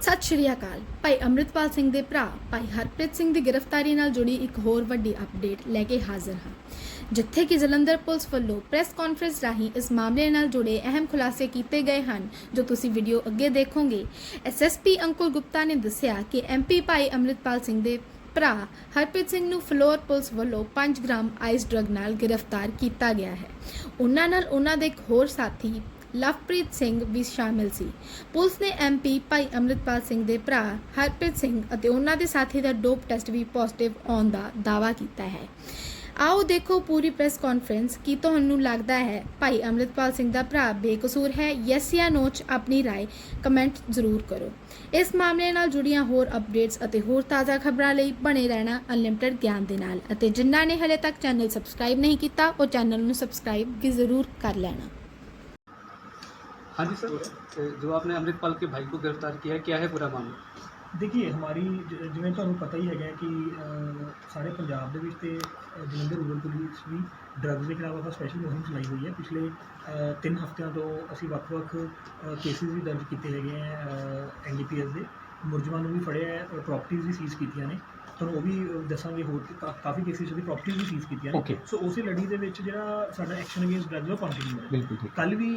ਸਤਿ ਸ਼੍ਰੀ ਅਕਾਲ। ਭਾਈ ਅੰਮ੍ਰਿਤਪਾਲ ਸਿੰਘ ਦੇ ਭਰਾ, ਭਾਈ ਹਰਪ੍ਰੀਤ ਸਿੰਘ ਦੀ ਗ੍ਰਿਫਤਾਰੀ ਨਾਲ ਜੁੜੀ ਇੱਕ ਹੋਰ ਵੱਡੀ ਅਪਡੇਟ ਲੈ ਕੇ ਹਾਜ਼ਰ ਹਾਂ। ਜਿੱਥੇ ਕਿ ਜਲੰਧਰ ਪੁਲਿਸ ਵੱਲੋਂ ਪ੍ਰੈਸ ਕਾਨਫਰੰਸ ਰਾਹੀਂ ਇਸ ਮਾਮਲੇ ਨਾਲ ਜੁੜੇ ਅਹਿਮ ਖੁਲਾਸੇ ਕੀਤੇ ਗਏ ਹਨ, ਜੋ ਤੁਸੀਂ ਵੀਡੀਓ ਅੱਗੇ ਦੇਖੋਗੇ। ਐਸਐਸਪੀ ਅੰਕੁਰ ਗੁਪਤਾ ਨੇ ਦੱਸਿਆ ਕਿ ਐਮਪੀ ਭਾਈ ਅੰਮ੍ਰਿਤਪਾਲ ਸਿੰਘ ਦੇ ਭਰਾ ਹਰਪ੍ਰੀਤ ਸਿੰਘ ਨੂੰ ਫਲੋਰ ਪੁਲਿਸ ਵੱਲੋਂ 5 ਗ੍ਰਾਮ ਆਈਸ ਡਰੱਗ ਨਾਲ ਗ੍ਰਿਫਤਾਰ ਕੀਤਾ ਗਿਆ ਹੈ। ਉਹਨਾਂ ਨਾਲ ਉਹਨਾਂ ਦੇ ਇੱਕ ਹੋਰ ਸਾਥੀ ਲਵਪ੍ਰੀਤ ਸਿੰਘ ਵੀ ਸ਼ਾਮਿਲ ਸੀ ਪੁਲਿਸ ਨੇ ਐਮਪੀ ਭਾਈ ਅੰਮ੍ਰਿਤਪਾਲ ਸਿੰਘ ਦੇ ਭਰਾ ਹਰਪ੍ਰੀਤ ਸਿੰਘ ਅਤੇ ਉਹਨਾਂ ਦੇ ਸਾਥੀ ਦਾ ਡੋਪ ਟੈਸਟ ਵੀ ਪੋਜ਼ਿਟਿਵ ਆਉਣ ਦਾ ਦਾਅਵਾ ਕੀਤਾ ਹੈ ਆਓ ਦੇਖੋ ਪੂਰੀ ਪ੍ਰੈਸ ਕਾਨਫਰੰਸ ਕੀ ਤੁਹਾਨੂੰ ਲੱਗਦਾ ਹੈ ਭਾਈ ਅੰਮ੍ਰਿਤਪਾਲ ਸਿੰਘ ਦਾ ਭਰਾ ਬੇਕਸੂਰ ਹੈ ਯੈਸ ਜਾਂ ਨੋ 'ਚ ਆਪਣੀ رائے ਕਮੈਂਟ ਜ਼ਰੂਰ ਕਰੋ ਇਸ ਮਾਮਲੇ ਨਾਲ ਜੁੜੀਆਂ ਹੋਰ ਅਪਡੇਟਸ ਅਤੇ ਹੋਰ ਤਾਜ਼ਾ ਖਬਰਾਂ ਲਈ ਬਣੇ ਰਹਿਣਾ ਅਨਲਿਮਟਿਡ ਗਿਆਨ ਦੇ ਨਾਲ ਅਤੇ ਜਿਨ੍ਹਾਂ ਨੇ ਹਲੇ ਤੱਕ ਚੈਨਲ ਸਬਸਕ੍ਰਾਈਬ ਨਹੀਂ ਕੀਤਾ ਉਹ ਚੈਨਲ ਨੂੰ ਸਬਸਕ੍ਰਾਈਬ ਵੀ ਜ਼ਰੂਰ ਕਰ ਲੈਣਾ हाँ जी सर अ, जो आपने अमृतपाल के भाई को गिरफ्तार किया है क्या है पूरा मामला ਦੇਖੀਏ ਹਮਾਰੀ ਜ- ਜਿਵੇਂ ਤੁਹਾਨੂੰ ਪਤਾ ਹੀ ਹੈਗਾ ਕਿ ਅ, ਸਾਰੇ ਪੰਜਾਬ ਦੇ ਵਿੱਚ ਤੇ ਅ, ਜਲੰਧਰ ਰੂਰਲ ਪੁਲਿਸ ਵੀ ਡਰੱਗਸ ਦੇ ਖਿਲਾਫ ਆਪਾਂ ਸਪੈਸ਼ਲ ਮੁਹਿੰਮ ਚਲਾਈ ਹੋਈ ਹੈ ਪਿਛਲੇ 3 ਹਫ਼ਤਿਆਂ ਤੋਂ ਅਸੀਂ ਵੱਖ-ਵੱਖ ਕੇਸਿਸ ਵੀ ਦਰਜ ਕੀਤੇ ਹੈਗੇ ਆ ਐਨਡੀਪੀਐਸ ਦੇ ਮੁਲਜ਼ਮਾਂ ਨੂੰ ਵੀ ਫੜਿਆ ਪ੍ਰਾਪਰਟੀਆਂ ਵੀ ਸੀਜ਼ ਕੀਤੀਆਂ ਨੇ। ਤੁਹਾਨੂੰ ਉਹ ਵੀ ਦੱਸਾਂਗੇ ਹੋਰ ਕਾ- ਕਾਫੀ ਕੇਸਿਸ ਦੀ ਪ੍ਰਾਪਰਟੀਆਂ ਵੀ ਸੀਜ਼ ਕੀਤੀਆਂ Okay. ਸੋ ਉਸੇ ਲੜੀ ਦੇ ਵਿੱਚ ਜਿਹੜਾ ਸਾਡਾ ਐਕਸ਼ਨ ਅਗੇਂਸਟ ਡਰੱਗ ਦਾ ਕੰਟੀਨਿਊ ਹੈ ਕੱਲ ਵੀ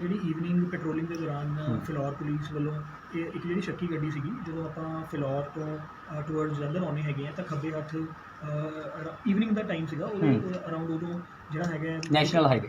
ਜਿਹੜੀ ਈਵਨਿੰਗ ਪੈਟਰੋਲਿੰਗ ਦੇ ਦੌਰਾਨ ਫਿਲੌਰ ਪੁਲਿਸ ਵੱਲੋਂ ਇਹ ਇੱਕ ਜਿਹੜੀ ਸ਼ੱਕੀ ਗੱਡੀ ਸੀਗੀ ਜਦੋਂ ਆਪਾਂ ਫਿਲੌਰ ਤੋਂ ਟੁਵਰਡ ਜਲੰਧਰ ਆਉਣੇ ਹੈਗੇ ਆ ਤਾਂ ਖੱਬੇ ਹੱਥ ਈਵਨਿੰਗ ਦਾ ਟਾਈਮ ਸੀਗਾ ਉਹਦੇ ਅਰਾਊਂਡ ਉਦੋਂ ਜਿਹੜਾ ਹੈਗਾ ਨੈਸ਼ਨਲ ਹਾਈਵੇ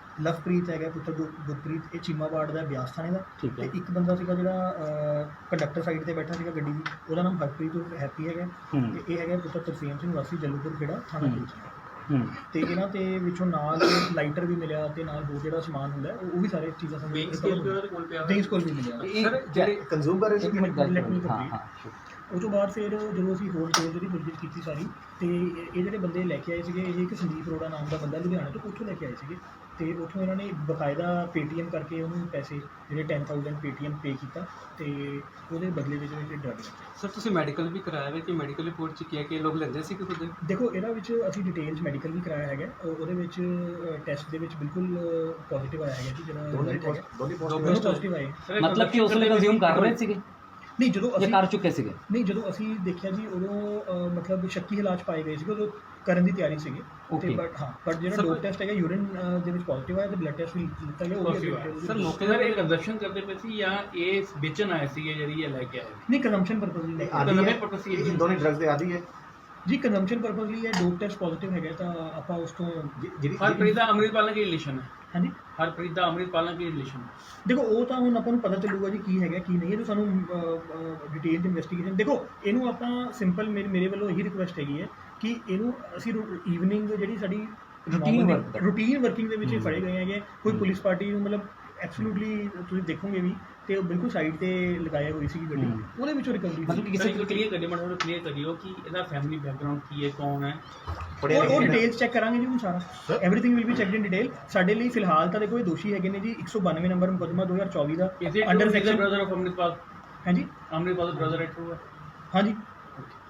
ਲਵਪ੍ਰੀਤ ਹੈਗਾ ਪੁੱਤਰ ਗੁਰ- ਗੁਰਪ੍ਰੀਤ ਇਹ ਚੀਮਾਬਾੜ ਦਾ ਬਿਆਸ ਥਾਣੇ ਦਾ। ਠੀਕ ਇੱਕ ਬੰਦਾ ਸੀਗਾ ਜਿਹੜਾ ਕੰਡਕਟਰ ਸਾਈਡ ਤੇ ਬੈਠਾ ਸੀਗਾ ਗੱਡੀ ਦੀ ਉਹਦਾ ਨਾਮ ਹਰਪ੍ਰੀਤ ਉਰਫ ਹੈਪੀ ਹੈਗਾ। ਹੂੰ। ਇਹ ਹੈਗਾ ਪੁੱਤਰ ਤਰਸੇਮ ਸਿੰਘ ਵਾਸੀ ਜੱਲੂਪੁਰ ਖੇੜਾ ਥਾਣਾ ਹੂੰ। ਕੁਲਚਾ ਇਹਨਾਂ ਤੇ ਵਿੱਚੋਂ ਨਾਲ ਲਾਈਟਰ ਵੀ ਮਿਲਿਆ ਤੇ ਨਾਲ ਹੋਰ ਜਿਹੜਾ ਸਮਾਨ ਹੁੰਦਾ ਉਹ ਵੀ ਸਾਰੇ ਚੀਜ਼ਾਂ ਉਹ ਤੋਂ ਬਾਅਦ ਫਿਰ ਜਦੋਂ ਅਸੀਂ ਹੋਰ ਚੋਰ ਜਿਹੜੀ ਪੁੱਛਗਿੱਛ ਕੀਤੀ ਸਾਰੀ ਤੇ ਇਹ ਜਿਹੜੇ ਬੰਦੇ ਲੈ ਕੇ ਆਏ ਸੀਗੇ ਇਹ ਇੱਕ ਸੰਦੀਪ ਅਰੋੜਾ ਨਾਮ ਦਾ ਬੰਦਾ ਲੁਧਿਆਣੇ ਤੋਂ ਉੱਥੋਂ ਲੈ ਕੇ ਆਏ ਸੀਗੇ। ਅਤੇ ਉੱਥੋਂ ਉਹਨਾਂ ਨੇ ਬਕਾਇਦਾ ਪੇਟੀਐਮ ਕਰਕੇ ਉਹਨੂੰ ਪੈਸੇ ਜਿਹੜੇ 10000 ਪੇਟੀਐਮ ਪੇ ਕੀਤਾ ਅਤੇ ਉਹਦੇ ਬਦਲੇ ਵਿੱਚ ਉਹਨੇ ਡਰਗ ਲਿਆ। ਸਰ ਤੁਸੀਂ ਮੈਡੀਕਲ ਵੀ ਕਰਾਇਆ ਹੈ ਕਿ ਮੈਡੀਕਲ ਰਿਪੋਰਟ ਚ ਕੀ ਹੈ ਕਿ ਲੋਕ ਲੈਂਦੇ ਸੀ ਕਿ ਤੁਹਾਡੇ ਦੇਖੋ ਇਹਦਾ ਵਿੱਚ ਅਸੀਂ ਡਿਟੇਲ 'ਚ ਮੈਡੀਕਲ ਵੀ ਕਰਾਇਆ ਹੈਗਾ। ਉਹ- ਉਹਦੇ ਵਿੱਚ ਟੈਸਟ ਦੇ ਵਿੱਚ ਬਿਲਕੁਲ ਪੋਜ਼ਿਟਿਵ ਆਇਆ ਹੈਗਾ ਜੀ ਜਿਹੜਾ ਦੋਨੇ ਦੋਨੇ positive ਦੋਨੇ positive ਆਏ। ਮਤਲਬ ਕਿ ਉਸ ਨੇ ਕੰਜ਼ਿਊਮ ਕਰ ਰਹੇ ਸੀਗੇ? ਨਹੀਂ ਜਦੋਂ या ਅਸੀਂ कर चुके थे ਨਹੀਂ ਜਦੋਂ ਅਸੀਂ ਦੇਖਿਆ ਜੀ ਉਦੋਂ ਅਹ, ਮਤਲਬ ਸ਼ੱਕੀ ਹਾਲਾਤ 'ਚ ਪਾਏ ਗਏ ਸੀਗੇ ਉਦੋਂ ਕਰਨ ਦੀ ਤਿਆਰੀ ਸੀਗੀ ਤੇ Okay. ਬਟ ਹਾਂ ਬਟ ਜਿਹੜਾ Sir, ਡੋਪ ਟੈਸਟ ਹੈਗਾ ਯੂਰਿਨ ਦੇ ਵਿੱਚ ਪੋਜ਼ਿਟਿਵ ਆਇਆ ਤੇ ਬਲੱਡ ਟੈਸਟ ਵੀ ਲਿੱਤਾ ਗਿਆ ਉਹ ਵੀ ਸਰ ਮੌਕੇ ਤੇ ਇਹ ਕੰਜ਼ਪਸ਼ਨ ਕਰਦੇ ਪਏ ਸੀ ਜਾਂ ਇਹ ਵੇਚਣ ਆਏ ਸੀਗੇ ਜਿਹੜੀ ਇਹ ਲੈ ਕੇ ਆਏ ਨਹੀਂ ਕੰਜ਼ੰਪਸ਼ਨ ਪਰਪਸ ਲਈ ਤਾਂ ਨਵੇਂ ਪਰਪਸ ਸੀ ਇਹ ਦੋਨੇ ਡਰੱਗਸ ਦੇ ਆਦੀ ਹੈ ਜੀ ਕੰਜ਼ੰਪਸ਼ਨ ਪਰਪਸ ਲਈ ਇਹ ਡੋਪ ਟੈਸਟ ਪੋਜ਼ਿਟਿਵ ਹੈਗਾ ਤਾਂ ਆਪਾਂ ਉਸ ਤੋਂ ਜਿਹੜੀ ਹਰਪ੍ਰੀਤ ਦਾ ਅੰਮ੍ਰਿਤਪਾਲ ਨਾਲ ਕੀ ਰਿਲੇਸ਼ਨ ਹੈ ਹਾਂਜੀ ਹਰਪ੍ਰੀਤ ਦਾ ਅੰਮ੍ਰਿਤਪਾਲ ਨਾਲ ਕੀ ਰਿਲੇਸ਼ਨ ਹੈ ਦੇਖੋ ਉਹ ਤਾਂ ਹੁਣ ਆਪਾਂ ਨੂੰ ਪਤਾ ਚੱਲੂਗਾ ਜੀ ਕੀ ਹੈਗਾ ਕੀ ਨਹੀਂ ਇਹ ਤਾਂ ਸਾਨੂੰ ਡਿਟੇਲ ਇਨਵੈਸਟੀਗੇਸ਼ਨ ਦੇਖੋ ਇਹਨੂੰ ਆਪਾਂ ਸਿੰਪਲ ਮੇਰੇ ਮੇਰੇ ਵੱਲੋਂ ਇਹੀ ਰਿਕੁਐਸਟ ਹੈਗੀ ਹੈ ਕਿ ਇਹਨੂੰ ਅਸੀਂ ਈਵਨਿੰਗ ਜਿਹੜੀ ਸਾਡੀ Routine work ਦਾ। ਰੂਟੀਨ ਵਰਕਿੰਗ ਦੇ ਵਿੱਚ। ਫੜੇ ਗਏ ਹੈਗੇ ਕੋਈ ਪੁਲਿਸ ਪਾਰਟੀ ਨੂੰ ਮਤਲਬ ਐਬਸੋਲੂਟਲੀ ਤੁਸੀਂ ਦੇਖੋਗੇ ਵੀ ਤੇ ਉਹ ਬਿਲਕੁਲ ਸਾਈਡ ਤੇ ਲਗਾਇਆ ਹੋਈ ਸੀ ਗੱਡੀ। ਉਹਦੇ ਵਿੱਚੋਂ ਰਿਕਵਰੀ ਮਤਲਬ ਕਿ ਕਿਸੇ ਨੂੰ ਕਲੀਅਰ ਕਰਨੇ ਮਨ ਨੂੰ ਕਲੀਅਰ ਕਰਿਓ ਕਿ ਇਹਦਾ ਫੈਮਿਲੀ ਬੈਕਗ੍ਰਾਉਂਡ ਕੀ ਹੈ ਕੌਣ ਹੈ? ਉਹ ਡਿਟੇਲਸ ਚੈੱਕ ਕਰਾਂਗੇ ਜੀ ਹੁਣ ਸਾਰਾ। Everything will be checked in detail ਸਾਡੇ ਲਈ ਫਿਲਹਾਲ ਤਾਂ ਦੇਖੋ ਇਹ ਦੋਸ਼ੀ ਹੈਗੇ ਨੇ ਜੀ 192 ਨੰਬਰ ਮੁਕਦਮਾ 2024 ਦਾ under section brother of Amritpal ਹਾਂਜੀ। ਅਮਰਿਤਪਾਲ ਦਾ ਬ੍ਰਦਰ ਹੈ? ਹਾਂਜੀ।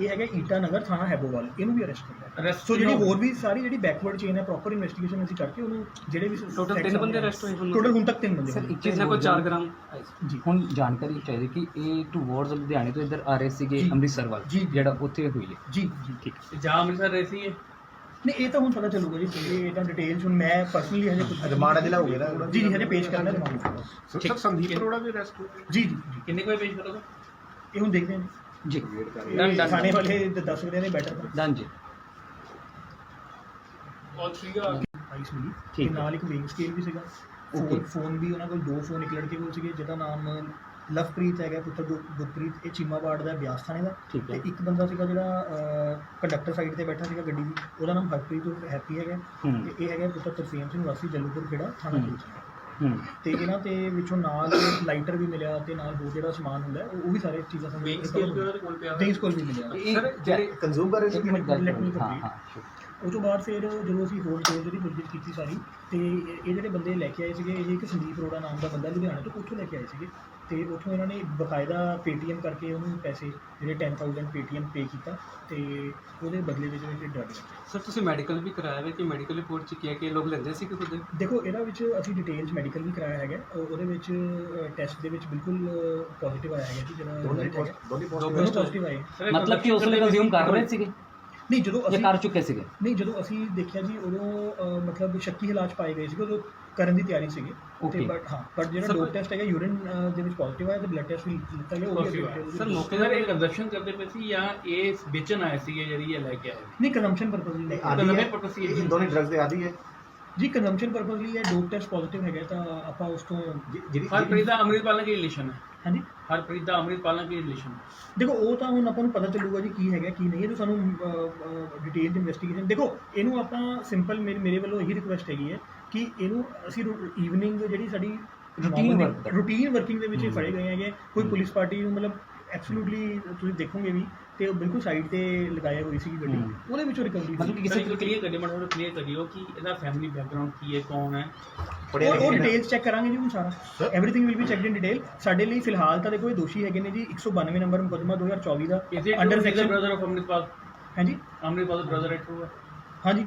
ਇਹ ਹੈਗਾ ਈਟਾ ਨਗਰ ਥਾਣਾ ਹੈਬੋਵਾਲ ਇਹਨੂੰ ਵੀ ਅਰੈਸਟ ਕੀਤਾ Arrest ਸੋ ਜਿਹੜੀ ਕਿਉਂ? ਹੋਰ ਵੀ ਸਾਰੀ ਜਿਹੜੀ ਬੈਕਵਰਡ ਚੇਨ ਹੈ ਪ੍ਰੋਪਰ ਇਨਵੈਸਟੀਗੇਸ਼ਨ ਅਸੀਂ ਕਰਕੇ ਉਹਨੂੰ ਜਿਹੜੇ ਵੀ Total ਤਿੰਨ ਬੰਦੇ arrest ਹੋਏ ਹੁਣ? ਟੋਟਲ ਹੁਣ ਤੱਕ ਤਿੰਨ ਬੰਦੇ ਸਰ ਹੋਏ। ਇੱਕ ਚੀਜ਼ ਕਿਸੇ ਕੋਲ 4 ਗ੍ਰਾਮ ਜੀ ਹੁਣ ਜਾਣਕਾਰੀ ਚਾਹੀਦੀ ਕਿ ਇਹ ਟੂਵਰਡਸ ਲੁਧਿਆਣੇ ਤੋਂ ਇੱਧਰ ਆ ਰਹੇ ਸੀਗੇ ਜੀ। ਅੰਮ੍ਰਿਤਸਰ ਵੱਲ ਜੀ। ਜਿਹੜਾ ਉੱਥੇ ਹੋਈ ਹੈ ਜੀ ਜੀ ਠੀਕ ਜਾਂ ਅੰਮ੍ਰਿਤਸਰ ਰਹੇ ਸੀ ਇਹ ਨਹੀਂ ਇਹ ਤਾਂ ਹੁਣ ਪਤਾ ਚੱਲੂਗਾ ਜੀ ਇਹ ਤਾਂ ਡਿਟੇਲਸ ਹੁਣ ਮੈਂ ਪਰਸਨਲੀ ਹਜੇ ਕੁਝ ਰਿਮਾਂਡ ਦੇ ਲਾਓਗੇ ਨਾ ਜੀ ਜੀ ਹਜੇ ਪੇਸ਼ ਕਰਨਾ ਰਿਮਾਂਡ ਸਰ ਸੰਦੀਪ ਅਰੋੜਾ ਵੀ ਅਰੈਸਟ ਹੋ ਗਿਆ ਜੀ ਜੀ ਜੀ। ਕਿੰਨੇ ਕੋਈ ਪੇਸ਼ ਕਰੋਗੇ ਇਹ ਹੁਣ ਦੇਖਦੇ ਹਾਂ ਜੀ। ਜੀ। Done, ਇਹ done. ਥਾਣੇ ਵਾਲੇ ਦ- ਦੱਸ ਰਹੇ ਨੇ ਬੈਟਰ ਡਨ ਜੀ। ਪ੍ਰਾਈਸ ਮਿਲੀ ਤੇ ਠੀਕ ਹੈ। ਨਾਲ ਇੱਕ ਵੇਇੰਗ ਸਕੇਲ ਵੀ ਸੀਗਾ। Phone Okay. ਫੋਨ ਵੀ ਉਹਨਾਂ ਕੋਲ ਦੋ ਫੋਨ ਇੱਕ ਲੜਕੇ ਕੋਲ ਸੀਗੇ ਜਿਹਦਾ ਨਾਮ ਲਵਪ੍ਰੀਤ ਹੈਗਾ ਪੁੱਤਰ ਗੁਰਪ੍ਰੀਤ ਇਹ ਚੀਮਾਬਾੜ ਦਾ ਬਿਆਸ ਥਾਣੇ ਦਾ। ਠੀਕ ਹੈ। ਤੇ ਇੱਕ ਬੰਦਾ ਸੀਗਾ ਜਿਹੜਾ ਕੰਡਕਟਰ ਸਾਈਡ ਤੇ ਬੈਠਾ ਸੀਗਾ ਗੱਡੀ ਦੀ। ਉਹਦਾ ਨਾਮ ਹਰਪ੍ਰੀਤ ਹੈਪੀ ਹੈਗਾ। ਹੂੰ। ਤੇ ਇਹ ਹੈਗਾ ਪੁੱਤਰ ਤਰਸੇਮ ਸਿੰਘ ਵਾਸੀ ਜਲੂਪੁਰ ਖੇੜਾ ਥਾਣਾ ਹੂੰ। ਤੇ ਇਹਨਾਂ ਤੇ ਵਿੱਚੋਂ ਨਾਲ ਲਾਈਟਰ ਵੀ ਮਿਲਿਆ ਤੇ ਨਾਲ ਹੋਰ ਜਿਹੜਾ ਸਮਾਨ ਹੁੰਦਾ ਹੈ, ਉਹ ਉਹ ਵੀ ਸਾਰੇ ਚੀਜ਼ਾਂ ਸਾਨੂੰ ਸਕੇਲ ਦੇ ਕੋਲ ਪਿਆ ਵੇਗ ਸਕੇਲ ਵੀ ਮਿਲਿਆ ਸਰ ਜਿਹੜੇ ਸੀ ਇੱਕ ਮਿੰਟ ਗੱਲ Let me ਕਰੋ। ਹਾਂ complete. ਹਾਂ sure. ਉਹ ਤੋਂ ਬਾਅਦ ਫਿਰ ਜਦੋਂ ਅਸੀਂ ਹੋਰ ਡਿਟੇਲ ਜਿਹੜੀ ਪੁੱਛਗਿੱਛ ਕੀਤੀ ਸਾਰੀ ਤੇ ਇਹ ਇਹ ਜਿਹੜੇ ਬੰਦੇ ਲੈ ਕੇ ਆਏ ਸੀਗੇ ਇਹ ਇੱਕ ਸੰਦੀਪ ਅਰੋੜਾ ਨਾਮ ਦਾ ਬੰਦਾ ਲੁਧਿਆਣੇ ਤੋਂ ਉੱਥੋਂ ਲੈ ਕੇ ਆਏ ਸੀਗੇ ਤੇ ਉੱਥੋਂ ਇਹਨਾਂ ਨੇ ਬਕਾਇਦਾ ਪੇਟੀਐਮ ਕਰਕੇ ਉਹਨੂੰ ਪੈਸੇ ਜਿਹੜੇ 10000 ਪੇਟੀਐਮ ਪੇ ਕੀਤਾ ਤੇ ਉਹਦੇ ਬਦਲੇ ਵਿੱਚ ਇਹ ਡਰਗ ਸਰ ਤੁਸੀਂ ਮੈਡੀਕਲ ਵੀ ਕਰਾਇਆ ਹੈ ਕਿ ਮੈਡੀਕਲ ਰਿਪੋਰਟ ਚ ਕੀ ਹੈ ਕਿ ਇਹ ਲੋਕ ਲੈਂਦੇ ਸੀ ਕਿ ਖੁਦ? ਦੇਖੋ ਇਹਦਾ ਵਿੱਚ ਅਸੀਂ ਡਿਟੇਲਸ ਮੈਡੀਕਲ ਵੀ ਕਰਾਇਆ ਹੈਗਾ। ਉਹ- ਉਹਦੇ ਵਿੱਚ ਟੈਸਟ ਦੇ ਵਿੱਚ ਬਿਲਕੁਲ ਪੋਜ਼ਿਟਿਵ ਆਇਆ ਹੈਗਾ ਜੀ ਜਿਹੜਾ ਦੋਨੇ result ਹੈਗਾ। ਦੋਨੇ ਦੋ ਦੋਨੋਂ ਪੋਜ਼ਿਟਿਵ ਪੋਜ਼ਿਟਿਵ ਆਏ। ਮਤਲਬ ਕਿ ਉਸ ਵੇਲੇ ਕੰਜ਼ਿਊਮ ਕਰ ਰਹੇ ਸੀਗੇ? ਨਹੀਂ ਜਦੋਂ ਜਾਂ ਅਸੀਂ ਕਰ ਚੁੱਕੇ ਸੀਗੇ? ਨਹੀਂ ਜਦੋਂ ਅਸੀਂ ਦੇਖਿਆ ਜੀ ਉਦੋਂ ਮਤਲਬ ਸ਼ੱਕੀ ਹਾਲਾਤ ਪਾਏ ਗਏ ਸੀਗੇ ਉਦੋਂ ਕਰਨ ਦੀ ਤਿਆਰੀ ਸੀਗੀ। ਤੇ Okay. ਬਟ ਹਾਂ ਬਟ ਜਿਹੜਾ Sir, ਡੋਪ ਟੈਸਟ ਹੈਗਾ ਯੂਰਿਨ ਦੇ ਵਿੱਚ ਪੋਜ਼ਿਟਿਵ ਆਇਆ ਤੇ ਬਲੱਡ ਟੈਸਟ ਵੀ ਲਿੱਤਾ ਗਿਆ ਉਹ ਵੀ Positive। ਸਰ ਮੌਕੇ ਤੇ ਇਹ ਕੰਜ਼ਪਸ਼ਨ ਕਰਦੇ ਪਏ ਸੀ ਜਾਂ ਇਹ ਵੇਚਣ ਆਏ ਸੀਗੇ ਜਿਹੜੀ ਇਹ ਲੈ ਕੇ ਆਏ? ਨਹੀਂ ਕੰਜ਼ੰਪਸ਼ਨ ਪਰਪਸ ਲਈ। ਆਦੀ ਨਵੇਂ ਹੈ purpose ਹੀ ਹੈ। ਇਹ ਦੋਨੇ ਡਰੱਗਸ ਦੇ ਆਦੀ ਹੈ। ਜੀ ਕੰਜ਼ੰਪਸ਼ਨ ਪਰਪਸ ਲਈ ਇਹ ਡੋਪ ਟੈਸਟ ਪੋਜ਼ਿਟਿਵ ਹੈਗਾ ਤਾਂ ਆਪਾਂ ਉਸ ਤੋਂ ਜਿਹੜੀ ਹਰਪ੍ਰੀਤ ਦਾ ਅੰਮ੍ਰਿਤਪਾਲ ਨਾਲ ਕੀ ਰਿਲੇਸ਼ਨ ਹੈ? ਹਾਂਜੀ? ਹਰਪ੍ਰੀਤ ਦਾ ਅੰਮ੍ਰਿਤਪਾਲ ਨਾਲ ਕੀ ਰਿਲੇਸ਼ਨ ਹੈ? ਦੇਖੋ ਉਹ ਤਾਂ ਹੁਣ ਆਪਾਂ ਨੂੰ ਪਤਾ ਚੱਲੂਗਾ ਜੀ ਕੀ ਹੈਗਾ ਕੀ ਨਹੀਂ ਇਹ ਤਾਂ ਸਾਨੂੰ ਡਿਟੇਲਡ ਇਨਵੈਸਟੀਗੇਸ਼ਨ ਦੇਖੋ ਇਹਨੂੰ ਆਪਾਂ ਸਿੰਪਲ ਮੇਰੇ ਮੇਰੇ ਵੱਲੋਂ ਇਹੀ ਰਿਕੁਐਸਟ ਹੈਗੀ ਹੈ ਕਿ ਇਹਨੂੰ ਅਸੀਂ ਈਵਨਿੰਗ ਜਿਹੜੀ ਸਾਡੀ ਦਾ। ਰੂਟੀਨ ਵਰਕਿੰਗ ਦੇ ਵਿੱਚ। ਫੜੇ ਗਏ ਹੈਗੇ। ਕੋਈ ਪੁਲਿਸ ਪਾਰਟੀ ਨੂੰ ਮਤਲਬ ਐਬਸੋਲੂਟਲੀ ਤੁਸੀਂ ਦੇਖੋਗੇ ਵੀ ਤੇ ਉਹ ਬਿਲਕੁਲ ਸਾਈਡ ਤੇ ਲਗਾਇਆ ਹੋਈ ਸੀ ਗੱਡੀ। ਉਹਦੇ ਵਿੱਚੋਂ ਰਿਕਵਰੀ ਮਤਲਬ ਕਿ ਕਿਸੇ ਨੂੰ ਕਲੀਅਰ ਕਰਿਓ ਮਤਲਬ ਕਲੀਅਰ ਕਰਿਓ ਕਿ ਇਹਦਾ ਫੈਮਿਲੀ ਬੈਕਗ੍ਰਾਉਂਡ ਕੀ ਹੈ ਕੌਣ ਹੈ? ਉਹ ਉਹ ਡਿਟੇਲਸ ਚੈੱਕ ਕਰਾਂਗੇ ਜੀ ਹੁਣ ਸਾਰਾ। Everything will be checked in detail ਸਾਡੇ ਲਈ ਫਿਲਹਾਲ ਤਾਂ ਦੇਖੋ ਇਹ ਦੋਸ਼ੀ ਹੈਗੇ ਨੇ ਜੀ। 192 ਨੰਬਰ ਮੁਕੱਦਮਾ 2024 ਦਾ under section brother of Amritpal ਹਾਂਜੀ। ਅੰਮ੍ਰਿਤਪਾਲ ਦਾ ਬ੍ਰਦਰ ਹੈ। ਹਾਂਜੀ।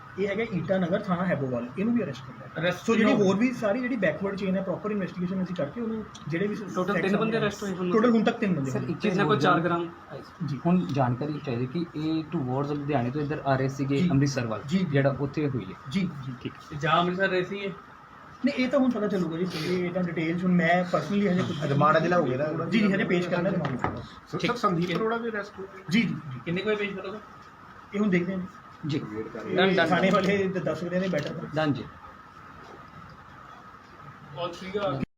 ਇਹ ਹੈਗਾ ਈਟਾ ਨਗਰ ਥਾਣਾ ਹੈਬੋਵਾਲ ਇਹਨੂੰ ਵੀ ਅਰੈਸਟ ਕਰਤਾ। Arrest ਸੋ ਜਿਹੜੀ ਕਿਉਂ? ਹੋਰ ਵੀ ਸਾਰੀ ਜਿਹੜੀ ਬੈਕਵਰਡ ਚੇਨ ਹੈ ਪ੍ਰੋਪਰ ਇਨਵੈਸਟੀਗੇਸ਼ਨ ਅਸੀਂ ਕਰਕੇ ਉਹਨੂੰ ਜਿਹੜੇ ਵੀ Total ਤਿੰਨ ਬੰਦੇ arrest ਹੋਏ ਹੁਣ? ਟੋਟਲ ਹੁਣ ਤੱਕ ਤਿੰਨ ਬੰਦੇ ਸਰ ਹੋਏ। ਇੱਕ ਜਿਸ ਚੀਜ਼ ਨੇ ਕੋਈ ਹੋਰ 4 ਜਾਣ- ਗ੍ਰਾਮ ਜੀ। ਹੁਣ ਜਾਣਕਾਰੀ ਚਾਹੀਦੀ ਕਿ ਇਹ ਟੂਵਰਡਸ ਲੁਧਿਆਣੇ ਤੋਂ ਇੱਧਰ ਆ ਰਹੇ ਸੀਗੇ ਜੀ। ਅੰਮ੍ਰਿਤਸਰ ਵੱਲ ਜੀ। ਜਿਹੜਾ ਉੱਥੇ ਹੋਈ ਹੈ। ਜੀ। ਜੀ ਠੀਕ ਤੇ ਜਾਂ ਅੰਮ੍ਰਿਤਸਰ ਰਹੇ ਸੀ ਇਹ ਨਹੀਂ ਇਹ ਤਾਂ ਹੁਣ ਪਤਾ ਚੱਲੂਗਾ ਜੀ। ਇਹ ਤਾਂ ਡਿਟੇਲਸ ਹੁਣ ਮੈਂ ਪਰਸਨਲੀ ਹਜੇ ਕੁਝ ਰਿਮਾਂਡ ਅਜੇ ਲਾਓਗੇ ਨਾ? ਜੀ ਜੀ ਹਜੇ ਪੇਸ਼ ਕਰਨਾ ਰਿਮਾਂਡ। ਸਰ ਸੰਦੀਪ ਅਰੋੜਾ ਵੀ ਅਰੈਸਟ ਹੋ ਗਏ ਜੀ ਜੀ। ਜੀ ਕਿੰਨੇ ਕੋਈ ਪੇਸ਼ ਕਰੋਗੇ? ਇਹ ਹੁਣ ਦੇਖਦੇ ਹਾਂ ਜੀ। ਜੀ। ਇਹ done. ਥਾਣੇ ਵਾਲੇ ਦ- ਦੱਸ ਰਹੇ ਨੇ ਬੈਟਰ ਡਨ ਜੀ।